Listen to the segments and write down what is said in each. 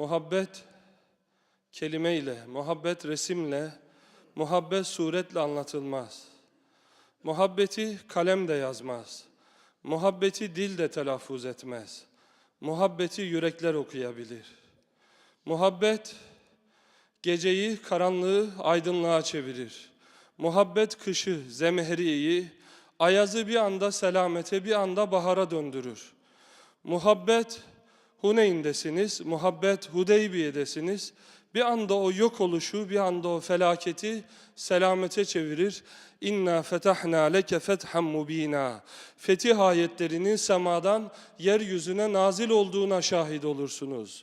Muhabbet kelimeyle, muhabbet resimle, muhabbet suretle anlatılmaz. Muhabbeti kalem de yazmaz. Muhabbeti dil de telaffuz etmez. Muhabbeti yürekler okuyabilir. Muhabbet geceyi, karanlığı aydınlığa çevirir. Muhabbet kışı, zemheriyi, ayazı bir anda selamete, bir anda bahara döndürür. Muhabbet Huneyn'desiniz, muhabbet Hudeybiye'desiniz. Bir anda o yok oluşu, bir anda o felaketi selamete çevirir. İnna fetahna leke fethan mubina. Fetih ayetlerinin semadan yeryüzüne nazil olduğuna şahit olursunuz.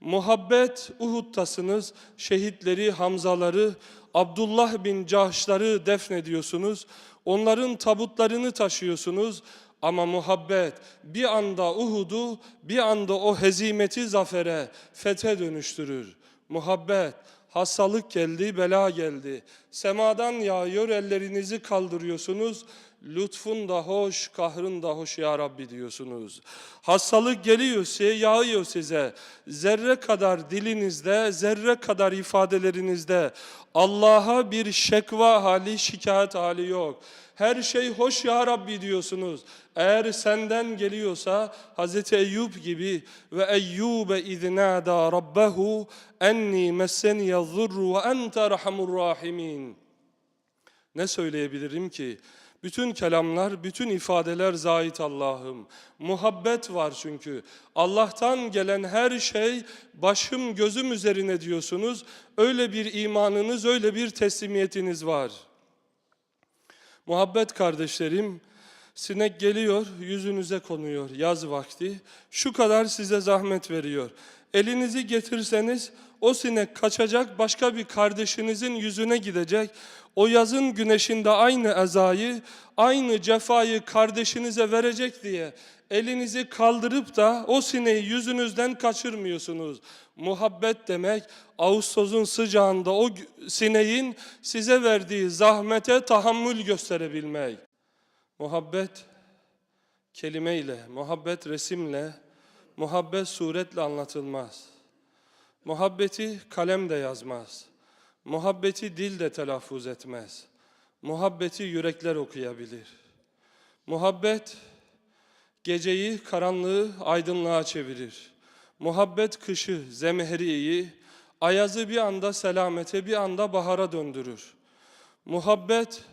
Muhabbet Uhud'tasınız, şehitleri, Hamzaları, Abdullah bin Cahş'ları defnediyorsunuz. Onların tabutlarını taşıyorsunuz. Ama muhabbet bir anda Uhud'u, bir anda o hezimeti zafere, fethe dönüştürür. Muhabbet, hastalık geldi, bela geldi. Semadan yağıyor, ellerinizi kaldırıyorsunuz. Lütfun da hoş, kahrın da hoş ya Rabbi diyorsunuz. Hastalık geliyor size, yağıyor size. Zerre kadar dilinizde, zerre kadar ifadelerinizde Allah'a bir şekva hali, şikayet hali yok. Her şey hoş ya Rabbi diyorsunuz. Eğer senden geliyorsa Hz. Eyyub gibi ve Eyyube iznâdâ rabbehu enni messeniye zurru ve ente erhamur rahimin. Ne söyleyebilirim ki? Bütün kelamlar, bütün ifadeler zahit Allah'ım. Muhabbet var çünkü. Allah'tan gelen her şey başım gözüm üzerine diyorsunuz. Öyle bir imanınız, öyle bir teslimiyetiniz var. Muhabbet kardeşlerim, sinek geliyor, yüzünüze konuyor yaz vakti. Şu kadar size zahmet veriyor. Elinizi getirseniz o sinek kaçacak, başka bir kardeşinizin yüzüne gidecek. O yazın güneşinde aynı ezayı, aynı cefayı kardeşinize verecek diye elinizi kaldırıp da o sineği yüzünüzden kaçırmıyorsunuz. Muhabbet demek Ağustos'un sıcağında o sineğin size verdiği zahmete tahammül gösterebilmek. Muhabbet kelimeyle, muhabbet resimle, muhabbet suretle anlatılmaz. Muhabbeti kalem de yazmaz. Muhabbeti dil de telaffuz etmez. Muhabbeti yürekler okuyabilir. Muhabbet geceyi, karanlığı aydınlığa çevirir. Muhabbet kışı, zemheriyi, ayazı bir anda selamete, bir anda bahara döndürür. Muhabbet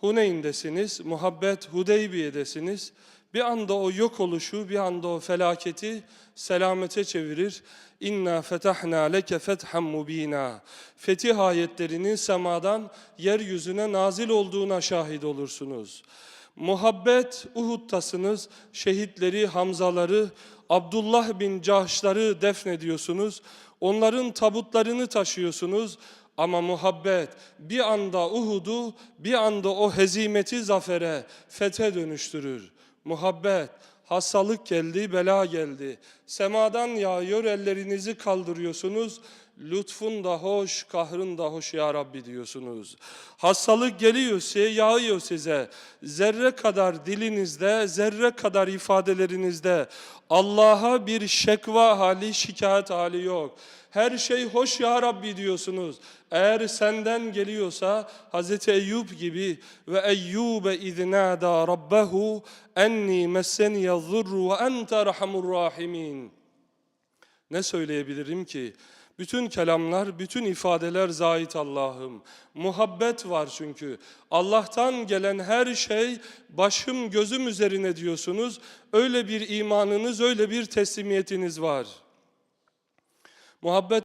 Huneyn'desiniz, muhabbet Hudeybiye'desiniz. Bir anda o yok oluşu, bir anda o felaketi selamete çevirir. İnna fetahna leke fethan mubina. Fetih ayetlerinin semadan yeryüzüne nazil olduğuna şahit olursunuz. Muhabbet Uhud'tasınız, şehitleri, Hamzaları, Abdullah bin Cahş'ları defnediyorsunuz. Onların tabutlarını taşıyorsunuz. Ama muhabbet bir anda Uhud'u, bir anda o hezimeti zafere, fethe dönüştürür. Muhabbet, hastalık geldi, bela geldi. Semadan yağıyor, ellerinizi kaldırıyorsunuz. Lütfun da hoş, kahrın da hoş ya Rabbi diyorsunuz. Hastalık geliyor size, yağıyor size. Zerre kadar dilinizde, zerre kadar ifadelerinizde Allah'a bir şekva hali, şikayet hali yok. Her şey hoş ya Rabbi diyorsunuz. Eğer senden geliyorsa Hz. Eyyub gibi ve Eyyube iznâdâ rabbehu enni messeniye zurru ve ente erhamur rahimin. Ne söyleyebilirim ki? Bütün kelamlar, bütün ifadeler zahit Allah'ım. Muhabbet var çünkü. Allah'tan gelen her şey başım gözüm üzerine diyorsunuz. Öyle bir imanınız, öyle bir teslimiyetiniz var. Muhabbet